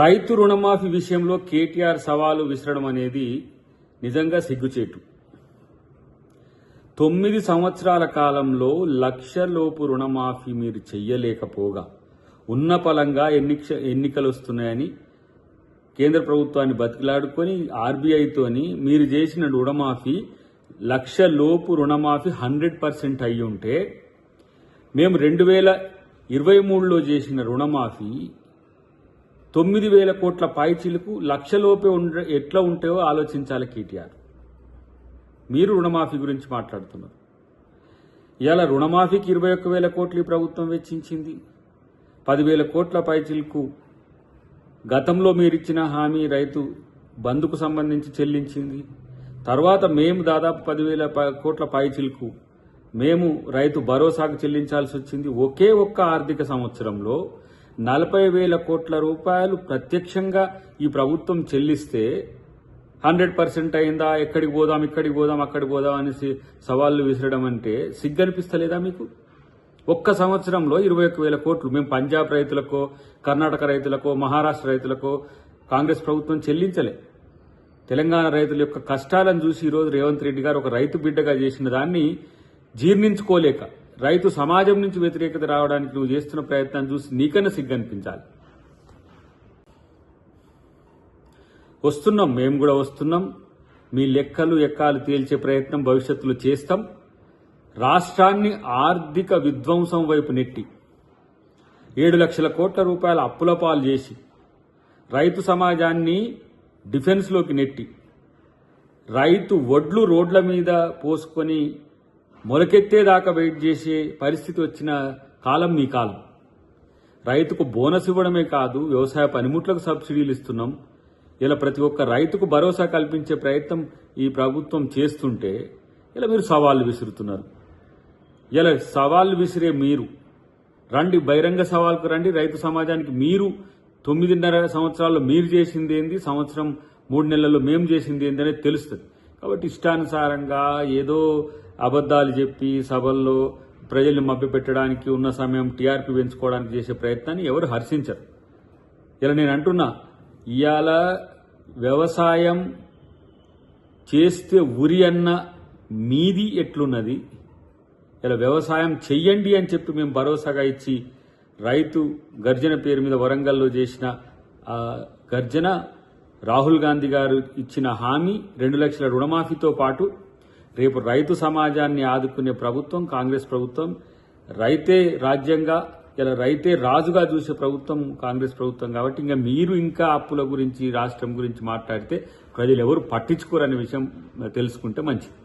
రైతు రుణమాఫీ విషయంలో కేటీఆర్ సవాలు విసరడం అనేది నిజంగా సిగ్గుచేటు. తొమ్మిది సంవత్సరాల కాలంలో లక్షలోపు రుణమాఫీ మీరు చెయ్యలేకపోగా ఉన్న పలంగా ఎన్నిక ఎన్నికలు వస్తున్నాయని కేంద్ర ప్రభుత్వాన్ని బతికిలాడుకొని ఆర్బీఐతోని మీరు చేసిన రుణమాఫీ లక్ష లోపు రుణమాఫీ హండ్రెడ్ పర్సెంట్ అయి ఉంటే మేము రెండు వేల ఇరవై మూడులో చేసిన రుణమాఫీ తొమ్మిది వేల కోట్ల పైచీలకు లక్షలోపే ఉండ ఎట్లా ఉంటాయో ఆలోచించాలి కేటీఆర్. మీరు రుణమాఫీ గురించి మాట్లాడుతున్నారు. ఇవాళ రుణమాఫీకి ఇరవై ఒక్క వేల కోట్లు ఈ ప్రభుత్వం వెచ్చించింది. పదివేల కోట్ల పైచీలకు గతంలో మీరిచ్చిన హామీ రైతు బంధుకు సంబంధించి చెల్లించింది. తర్వాత మేము దాదాపు పదివేల కోట్ల పైచిలకు మేము రైతు భరోసాకు చెల్లించాల్సి వచ్చింది. ఒకే ఒక్క ఆర్థిక సంవత్సరంలో నలభై వేల కోట్ల రూపాయలు ప్రత్యక్షంగా ఈ ప్రభుత్వం చెల్లిస్తే హండ్రెడ్ పర్సెంట్ అయిందా? ఎక్కడికి పోదాం ఇక్కడికి పోదాం అక్కడికి పోదాం అనేసి సవాళ్ళు విసరడం అంటే సిగ్గనిపిస్తలేదా మీకు? ఒక్క సంవత్సరంలో ఇరవై ఒక్క వేల కోట్లు మేము పంజాబ్ రైతులకో కర్ణాటక రైతులకో మహారాష్ట్ర రైతులకో కాంగ్రెస్ ప్రభుత్వం చెల్లించలే. తెలంగాణ రైతుల యొక్క కష్టాలను చూసి ఈరోజు రేవంత్ రెడ్డి గారు ఒక రైతు బిడ్డగా చేసిన దాన్ని జీర్ణించుకోలేక రైతు సమాజం నుంచి వ్యతిరేకత రావడానికి నువ్వు చేస్తున్న ప్రయత్నం చూసి నీకన్నా సిగ్గనిపించాలి. వస్తున్నాం మేము కూడా వస్తున్నాం. మీ లెక్కలు ఎక్కాలు తేల్చే ప్రయత్నం భవిష్యత్తులో చేస్తాం. రాష్ట్రాన్ని ఆర్థిక విధ్వంసం వైపు నెట్టి ఏడు లక్షల కోట్ల రూపాయల అప్పుల పాలు చేసి రైతు సమాజాన్ని డిఫెన్స్లోకి నెట్టి రైతు వడ్లు రోడ్ల మీద పోసుకొని మొలకెత్తేదాకా వెయిట్ చేసే పరిస్థితి వచ్చిన కాలం మీ కాలం. రైతుకు బోనస్ ఇవ్వడమే కాదు వ్యవసాయ పనిముట్లకు సబ్సిడీలు ఇస్తున్నాం. ఇలా ప్రతి ఒక్క రైతుకు భరోసా కల్పించే ప్రయత్నం ఈ ప్రభుత్వం చేస్తుంటే ఇలా మీరు సవాళ్ళు విసురుతున్నారు. ఇలా సవాళ్ళు విసిరే మీరు రండి బహిరంగ సవాల్కు రండి రైతు సమాజానికి మీరు తొమ్మిదిన్నర సంవత్సరాల్లో మీరు చేసింది ఏంది సంవత్సరం మూడు నెలల్లో మేము చేసింది ఏంది అనేది తెలుస్తుంది. కాబట్టి ఇష్టానుసారంగా ఏదో అబద్ధాలు చెప్పి సభల్లో ప్రజల్ని మభ్యపెట్టడానికి ఉన్న సమయం టీఆర్పీ పెంచుకోవడానికి చేసే ప్రయత్నాన్ని ఎవరు హర్షించరు. ఇలా నేను అంటున్నా ఇవాళ వ్యవసాయం చేస్తే ఉరి అన్న మీది ఎట్లున్నది? ఇలా వ్యవసాయం చెయ్యండి అని చెప్పి మేము భరోసాగా ఇచ్చి రైతు గర్జన పేరు మీద వరంగల్లో చేసిన గర్జన రాహుల్ గాంధీ గారు ఇచ్చిన హామీ రెండు లక్షల రుణమాఫీతో పాటు రేపు రైతు సమాజాన్ని ఆదుకునే ప్రభుత్వం కాంగ్రెస్ ప్రభుత్వం రైతే రాజ్యంగా ఇలా రైతే రాజుగా చూసే ప్రభుత్వం కాంగ్రెస్ ప్రభుత్వం కాబట్టి ఇంకా మీరు ఇంకా అప్పుల గురించి రాష్ట్రం గురించి మాట్లాడితే ప్రజలు ఎవరు పట్టించుకోరనే విషయం తెలుసుకుంటే మంచిది.